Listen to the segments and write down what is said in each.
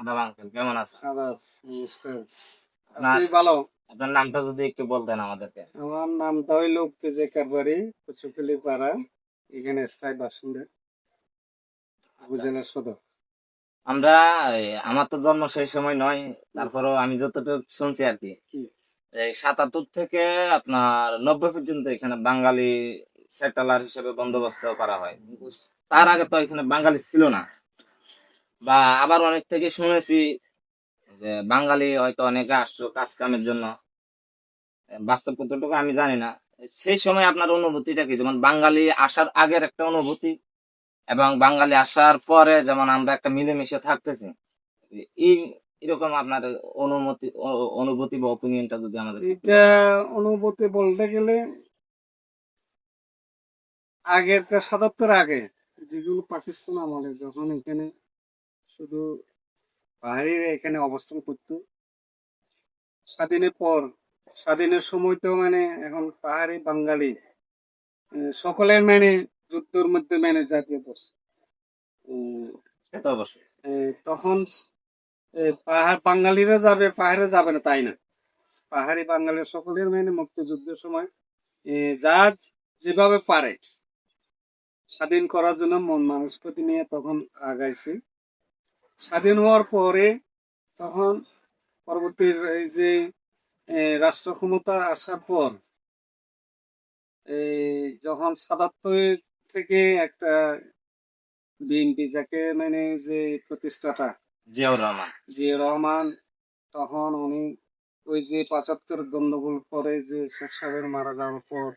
আদাব আঙ্কেল কেমন আছেন? আদাব নমস্কার। না- ভালো। আপনার নামটা যদি একটু বলতেন আমাদেরকে। আমার নামটা হইল কারবারি পাড়া এখানে স্থায়ী বাসিন্দা। উপজেলা সদর আমরা আমার তো জন্ম সেই সময় নয় তারপরেও আমি যতটুকু শুনছি আর কি। এই সাতাত্তর থেকে আপনার নব্বই পর্যন্ত এখানে বাঙালি সেটেলার হিসেবে বন্দোবস্ত করা হয়। তার আগে তো এখানে বাঙালি ছিল না। বা আবার অনেক থেকে শুনেছি যে বাঙালি হয়তো অনেকে আসতো কাজ কামের জন্য, বাস্তব কতটুকু আমি জানি না। সেই সময় আপনার অনুভূতিটা কি? যেমন বাঙালি আসার আগের একটা অনুভূতি এবং বাঙালি আসার পরে যেমন আমরা একটা মিলেমিশে থাকতেছি এই এরকম আপনার অনুমতি অনুভূতি বা অপিনিয়নটা যদি আমাদের এটা অনুভূতি বলতে গেলে আগের সাতাত্তর আগে, যেগুলো পাকিস্তান আমলে যখন এখানে শুধু পাহাড়িরা এখানে অবস্থান করতো। স্বাধীনের পর স্বাধীনের সময় তো মানে এখন পাহাড়ি বাঙালি। সকলের মানে যুদ্ধের মধ্যে মানে জাতীয় আহ, তখন পাহাড় বাঙালিরা যাবে পাহাড়ে যাবে না তাই না? পাহাড়ি বাঙালি সকলের মানে মুক্তিযুদ্ধের সময় যা যেভাবে পারে। স্বাধীন করার জন্য মন মানসিকতা নিয়ে তখন আগাইছে। স্বাধীন হওয়ার পরে তখন পরবর্তী এই যে রাষ্ট্র ক্ষমতা আসার পর এই যখন সাতাত্তর থেকে একটা বিএনপি যাকে মানে যে প্রতিষ্ঠাতা জিয়াউর রহমান। জিয়া রহমান তখন উনি ওই যে পঁচাত্তর গন্ডগোল পরে যে শেখ সাহেবের মারা যাওয়ার পর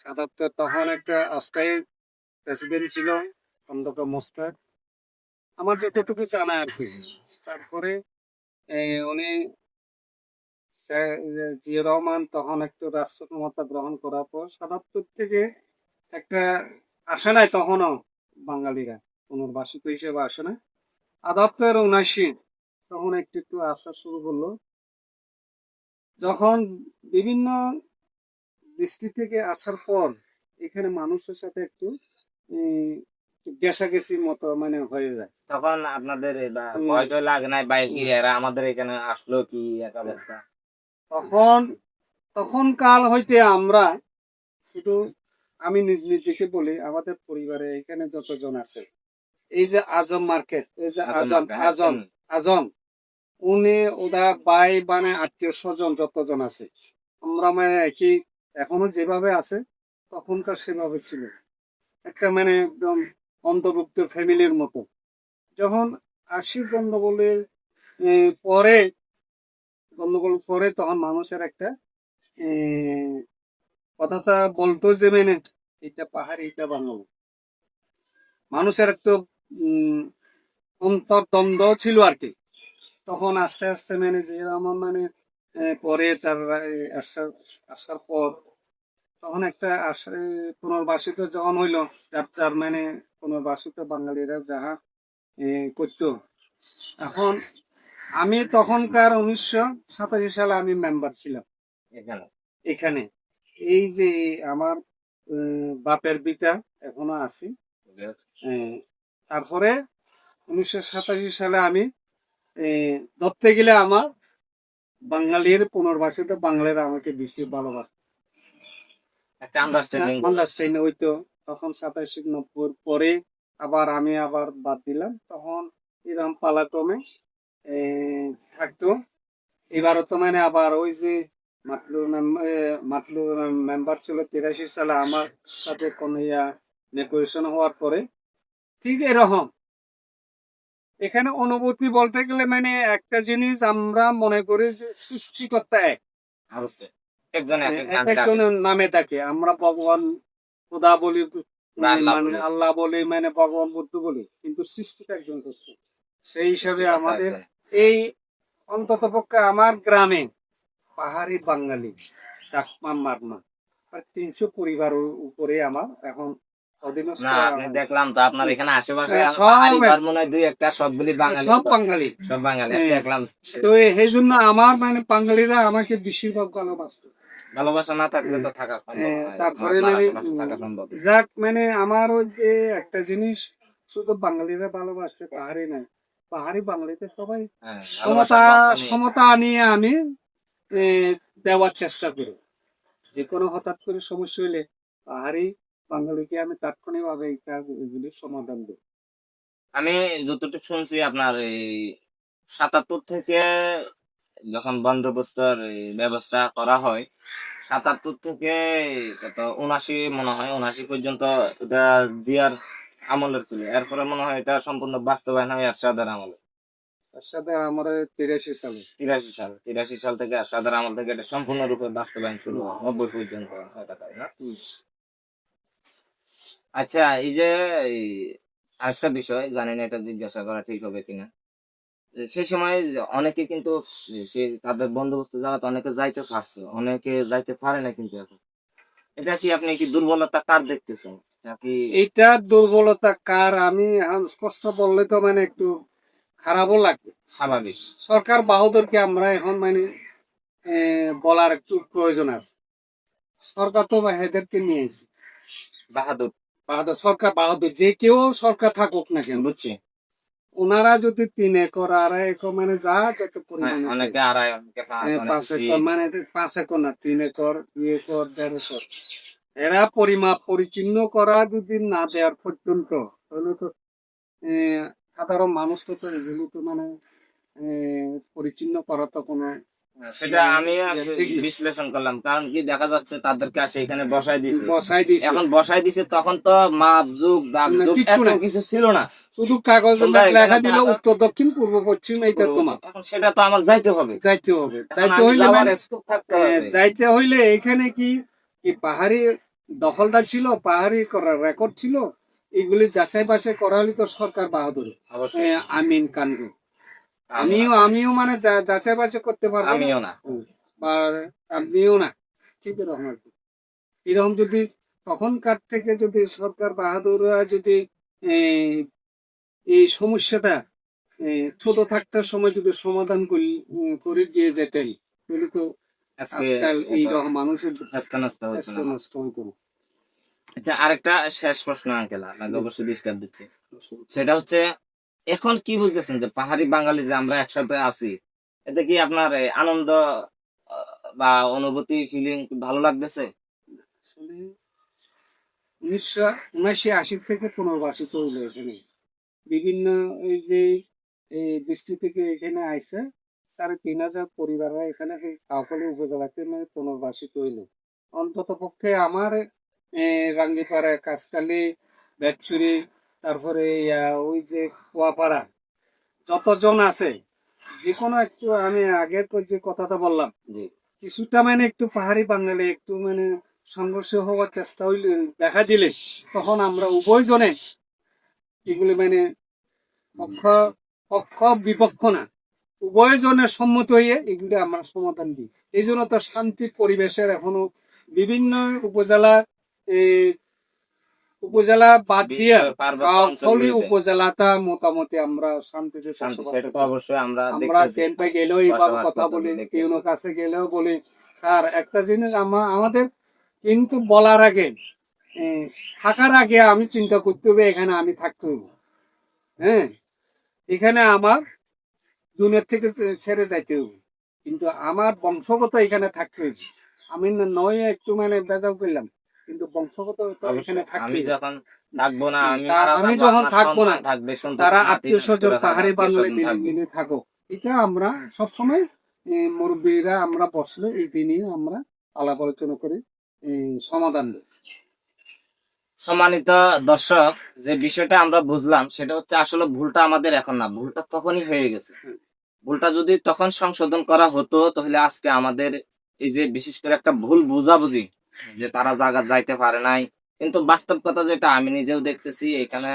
সাতাত্তর তখন একটা অস্থায়ী প্রেসিডেন্ট ছিল খন্দকার মোস্তাক। আমার যতটুকু জানা আর কি। তারপরে উনি জিয়া রহমান তখন একটু রাষ্ট্র ক্ষমতা গ্রহণ করার পর সাতাত্তর থেকে একটা আসে নাই তখনও বাঙালিরা। পুনর্বাসিত হিসেবে আসে না আদাত্তর উনাশি তখন একটু একটু আসা শুরু করল। যখন বিভিন্ন দৃষ্টি থেকে আসার পর এখানে মানুষের সাথে একটু গেছাগেছির মতো মানে হয়ে যায়। তখন আপনাদের ভয় লাগে নাই বাইক এরা আমাদের এখানে আসলো কি এক তখন তখন কাল হইতে আমরা শুধু আমি নিজ নিজেকে বলি আমাদের পরিবারে এখানে যতজন আছে এই যে আজম মার্কেট এই যে আজম হ্যাঁ, আজম আজম উনি ওদের ভাই মানে আত্মীয় স্বজন যতজন আছে আমরা মানে একই এখনও যেভাবে আছে তখনকার সেভাবে ছিল। একটা মানে একদম অন্তর্ভুক্ত ফ্যামিলির মতো। যখন আশি গন্ডগোলের পরে, গন্ডগোল পরে তখন মানুষের একটা কথাটা বলতো যে মানে এটা পাহাড় এটা বাংলা মানুষের একটু অন্তর্দ্বন্দ্ব ছিল আর কি। তখন আস্তে আস্তে মানে যে, আমার মানে পরে তার আসার আসার পর তখন একটা পুনর্বাসিত যখন হইল যার মানে পুনর্বাসিত বাঙালিরা যাহা করতো। এখন আমি তখনকার উনিশশো সাতাশি সালে আমি মেম্বার ছিলাম। এখানে? এই যে আমার বাপের বিটা এখনও আছি। তারপরে উনিশশো সাতাশি সালে আমি ধরতে গেলে আমার বাঙালির পুনর্বাসিত বাঙালিরা আমাকে বেশি ভালোবাসে। আন্ডারস্ট্যান্ডিং আন্ডারস্ট্যান্ডিং হইতো। তখন সাতাশি নব্বই পরে আবার আমি আবার বাদ দিলাম। তখন এরকম পালাক্রমে থাকতো। এবারও তো মানে আবার ওই যে মাতলু মাতলু মেম্বার ছিল তিরাশি সালে আমার সাথে কোন ইয়া নেগোসিয়েশন হওয়ার পরে ঠিক এরকম। এখানে অনুভূতি বলতে গেলে মানে একটা জিনিস আমরা মনে করি যে সৃষ্টিকর্তা এক। ডাকে। একজনের নামে থাকে আমরা ভগবান খোদা বলি মানে আল্লাহ বলি মানে ভগবান বুদ্ধ বলি কিন্তু সৃষ্টিটা একজন করছে। সেই হিসাবে আমাদের এই অন্তত পক্ষে আমার গ্রামে পাহাড়ি বাঙালি চাকমা মারমা তিনশো পরিবার উপরে আমার এখন দেখলাম তো আপনার এখানে আশেপাশে হ্যাঁ, মনে হয় দুই একটা সবগুলি বাঙালি। সব বাঙালি। সব বাঙালি হ্যাঁ। দেখলাম। তো এই জন্য আমার মানে বাঙালিরা আমাকে বেশিরভাগ ভালোবাসত। ভালোবাসা না থাকলে তো থাকা সম্ভব হ্যাঁ, তারপরে। যাক মানে আমার ওই যে একটা জিনিস শুধু বাঙালিরা ভালোবাসে পাহাড়ি না পাহাড়ি বাঙালিতে সবাই হ্যাঁ, সমতা সমতা নিয়ে আমি দেওয়ার চেষ্টা করি। যে কোনো হঠাৎ করে সমস্যা হইলে পাহাড়ি বাঙালিকে আমি তাৎক্ষণিক ভাবে এগুলি সমাধান দিই আমি যতটুকু শুনছি আপনার এই সাতাত্তর থেকে যখন বন্দোবস্তর ব্যবস্থা করা হয় সাতাত্তর থেকে কত উনাশি মনে হয় উনাশি পর্যন্ত এটা জিয়ার আমলের ছিল। এরপরে মনে হয় এটা সম্পূর্ণ বাস্তবায়ন হয় এরশাদের আমলে। সাথে আমার তিরাশি সালে। তিরাশি সাল তিরাশি সাল থেকে এরশাদের আমল থেকে এটা সম্পূর্ণরূপে বাস্তবায়ন শুরু হয় নব্বই পর্যন্ত না? আচ্ছা এই যে আরেকটা বিষয় জানি না এটা জিজ্ঞাসা করা ঠিক হবে কিনা। সেই সময় অনেকে কিন্তু সে তাদের বন্দোবস্ত জায়গাতে অনেকে যাইতে পারছে অনেকে যাইতে পারে না কিন্তু এখন। এটা কি আপনি কি দুর্বলতা কার দেখতেছেন? এটা দুর্বলতা কার? আমি এখন স্পষ্ট বললে তো মানে একটু খারাপও লাগবে। স্বাভাবিক। সরকার বাহাদুরকে আমরা এখন মানে বলার একটু প্রয়োজন আছে। সরকার তো এদেরকে নিয়ে এসেছে। বাহাদুর। বাহাদুর সরকার বাহাদুর যে কেউ সরকার থাকুক না কেন। বুঝছি। ওনারা যদি তিন একর আড়াই একর মানে যা যত পরিমাণ অনেকে আড়াই অনেকে পাঁচ। একর মানে পাঁচ একর না তিন একর দুই একর দেড় একর এরা পরিমাপ পরিচিহ্ন করা যদি না দেওয়ার পর্যন্ত তাহলে তো সাধারণ মানুষ তো তো তো মানে পরিচ্ছন্ন পরিচিহ্ন করা তো কোনো সেটা আমি বিশ্লেষণ করলাম কারণ কি দেখা যাচ্ছে তাদেরকে আসে এখানে বসাই দিছে। দিয়েছে এখন বসাই দিছে তখন তো এত কিছু ছিল না। শুধু কাগজ লেখা দিল উত্তর দক্ষিণ পূর্ব পশ্চিম এইটা তোমার। এখন সেটা তো আমার যাইতে হবে। যাইতে হবে। যাইতে হইলে মানে। যাইতে হইলে এখানে কি কি পাহাড়ি দখলদার ছিল পাহাড়ি করার রেকর্ড ছিল? এগুলি যাচাই বাছাই করা হলে তো সরকার বাহাদুর। আমিন কানগু আমিও আমিও মানে যাচাই বাছাই করতে পারব আমিও না। বা আপনিও না ঠিক এরকম আর কি। এরকম যদি তখনকার থেকে যদি সরকার বাহাদুররা যদি এই, এই সমস্যাটা ছোট থাকতার সময় যদি সমাধান করি করে দিয়ে যেতেন তাহলে তো আজকে আজকাল মানুষের হচ্ছে ব্যস্ত না। নষ্ট হইতো আচ্ছা আরেকটা শেষ প্রশ্ন আঙ্কেল আপনাকে অবশ্যই ডিস্টার্ব দিচ্ছি সেটা হচ্ছে এখন কি বুঝতেছেন যে পাহাড়ি বাঙালি যে আমরা একসাথে আছি, এতে কি আপনার আনন্দ বা অনুভূতি ফিলিং ভালো লাগতেছে? উনিশশো উনিশশো আশি থেকে পুনর্বাসিত হইল এখানে। বিভিন্ন এই যে, এই থেকে এখানে আইসে সাড়ে তিন হাজার পরিবাররা এখানে এই কাউখালী উপজেলাতে মানে পুনর্বাসিত হইল। অন্তত পক্ষে আমার রাঙ্গিপাড়া কাঁচকালি বেচুরি তারপরে ওই যে কুয়াপাড়া। যতজন আছে যে কোনো একটু আমি আগের যে কথাটা বললাম কিছুটা মানে একটু পাহাড়ি বাঙালি একটু মানে সংঘর্ষ হওয়ার চেষ্টা হইলে দেখা দিলে তখন আমরা উভয়জনে এগুলি মানে পক্ষ পক্ষ বিপক্ষ না। উভয়জনের সম্মত হইয়ে এগুলি আমরা সমাধান দিই। এই জন্য তো শান্তি পরিবেশের এখনও বিভিন্ন উপজেলা উপজেলা বাদ দিয়ে কাউখালী উপজেলাটা মোটামুটি আমরা শান্তিতে। অবশ্যই আমরা আমরা ক্যাম্পে গেলেও এইভাবে কথা বলি কাছে গেলেও বলি। স্যার একটা জিনিস আমা- আমাদের কিন্তু বলার আগে থাকার আগে আমি চিন্তা করতে হবে এখানে আমি থাকতে হবে হ্যাঁ? এখানে আমার দুনিয়ার থেকে ছেড়ে যাইতে হবে কিন্তু আমার বংশগত এখানে থাকতে হবে আমি নয় একটু মানে বেজাও করলাম। কিন্তু বংশগত এখানে। আমি যখন থাকব না আমি আমি যখন থাকব না, থাকবে তারা আত্মীয় স্বজন পাহাড়ি থাকবে। মিলে থাকো। এটা আমরা সবসময় মুরব্বীরা আমরা বসলে এই দিনই আমরা আলাপ আলোচনা করে সমাধান দিই। সম্মানিত দর্শক যে বিষয়টা আমরা বুঝলাম সেটা হচ্ছে আসলে ভুলটা আমাদের এখন না ভুলটা তখনই হয়ে গেছে। ভুলটা যদি তখন সংশোধন করা হতো তাহলে আজকে আমাদের এই যে বিশেষ করে একটা ভুল বুঝাবুঝি যে তারা জায়গা যাইতে পারে নাই। কিন্তু বাস্তব কথা যেটা আমি নিজেও দেখতেছি এখানে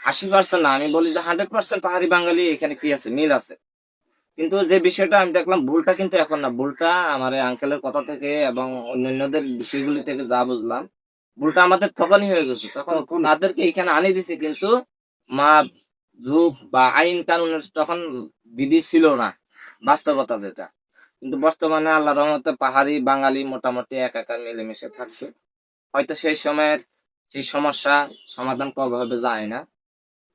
আশি পার্সেন্ট না আমি বলি যে হান্ড্রেড পার্সেন্ট পাহাড়ি বাঙালি এখানে কি আছে? মিল আছে। কিন্তু যে বিষয়টা আমি দেখলাম ভুলটা কিন্তু এখন না। ভুলটা আমার আঙ্কেলের কথা থেকে এবং অন্যান্যদের বিষয়গুলি থেকে যা বুঝলাম ভুলটা আমাদের তখনই হয়ে গেছে। তখন তাদেরকে এখানে আনি দিছে কিন্তু মা যুগ বা আইন কানুনের তখন বিধি ছিল না বাস্তবতা যেটা। কিন্তু বর্তমানে আল্লাহ রহমতে পাহাড়ি বাঙালি মোটামুটি একাকার মিলেমিশে থাকছে। হয়তো সেই সময়ের সেই সমস্যা সমাধান কবে হবে যায় না।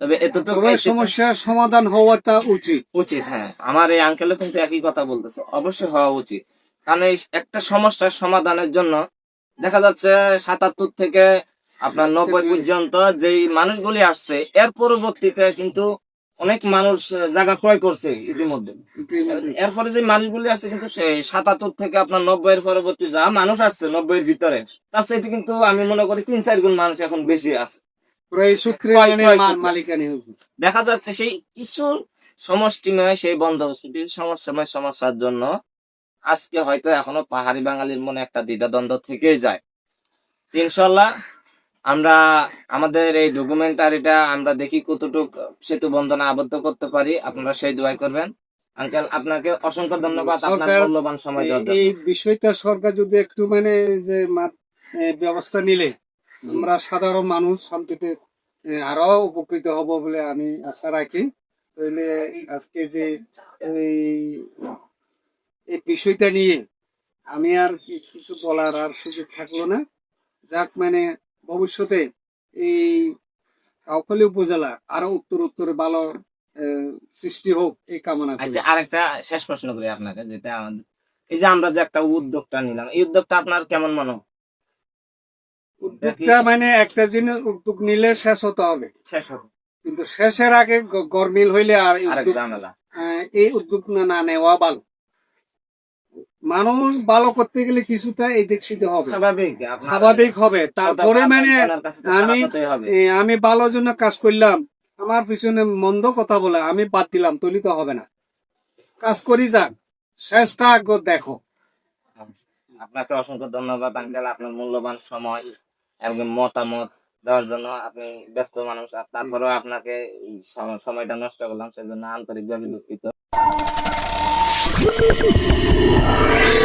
তবে এতটুকু সমস্যার সমাধান হওয়াটা উচিত। উচিত হ্যাঁ। আমার এই আঙ্কেলও কিন্তু একই কথা বলতেছে। অবশ্যই হওয়া উচিত। কারণ এই একটা সমস্যার সমাধানের জন্য দেখা যাচ্ছে সাতাত্তর থেকে আপনার নব্বই পর্যন্ত যেই মানুষগুলি আসছে এর পরবর্তীতে কিন্তু অনেক মানুষ জায়গা ক্রয় করছে ইতিমধ্যে। এরপরে যে মানুষগুলি আসছে কিন্তু সেই সাতাত্তর থেকে আপনার নব্বই এর পরবর্তী যা মানুষ আসছে নব্বই এর ভিতরে তার সাথে কিন্তু আমি মনে করি তিন চার গুণ মানুষ এখন বেশি আছে। দেখা যাচ্ছে সেই কিছু সমষ্টি সমষ্টিময় সেই বন্দোবস্তি সমস্যাময় সমস্যার জন্য আজকে হয়তো এখনও পাহাড়ি বাঙালির মনে একটা দ্বিধাদ্বন্দ্ব থেকেই যায়। ইনশাল্লাহ আমরা আমাদের এই ডকুমেন্টারিটা আমরা দেখি কতটুক সেতু বন্ধনে আবদ্ধ করতে পারি। আপনারা সেই দোয়াই করবেন। আঙ্কেল আপনাকে অসংখ্য ধন্যবাদ আপনার মূল্যবান সময় দেওয়ার জন্য। এই বিষয়টা সরকার যদি একটু মানে যে ব্যবস্থা নিলে আমরা সাধারণ মানুষ শান্তিতে আরও উপকৃত হব বলে আমি আশা রাখি। তাহলে আজকে যে এই এই বিষয়টা নিয়ে আমি আর কিছু বলার আর সুযোগ থাকল না। যাক মানে ভবিষ্যতে এই কাউখালী উপজেলা আরও উত্তর উত্তরে ভালো সৃষ্টি হোক এই কামনা আচ্ছা আরেকটা শেষ প্রশ্ন করি আপনাকে যেটা আমাদের এই যে আমরা যে একটা উদ্যোগটা নিলাম এই উদ্যোগটা আপনার কেমন মনে হয়? উদ্যোগটা মানে একটা জিনিস উদ্যোগ নিলে শেষ হতে হবে। শেষ হবে। কিন্তু শেষের আগে গরমিল হইলে আর এই উদ্যোগ না নেওয়া ভালো। মানুষ ভালো করতে গেলে কিছুটা এই দিক হবে। স্বাভাবিক হবে। তারপরে মানে আমি আমি ভালোর জন্য কাজ করলাম। আমার পিছনে মন্দ কথা বলে আমি বাদ দিলাম তৈরি তো হবে না। কাজ করি যাক শেষটা আগে দেখো। আপনাকে অসংখ্য ধন্যবাদ আঙ্কেল আপনার মূল্যবান সময় এবং মতামত দেওয়ার জন্য আপনি ব্যস্ত মানুষ। আর তারপরেও আপনাকে সময়টা নষ্ট করলাম সেজন্য আন্তরিকভাবে দুঃখিত। Thank you.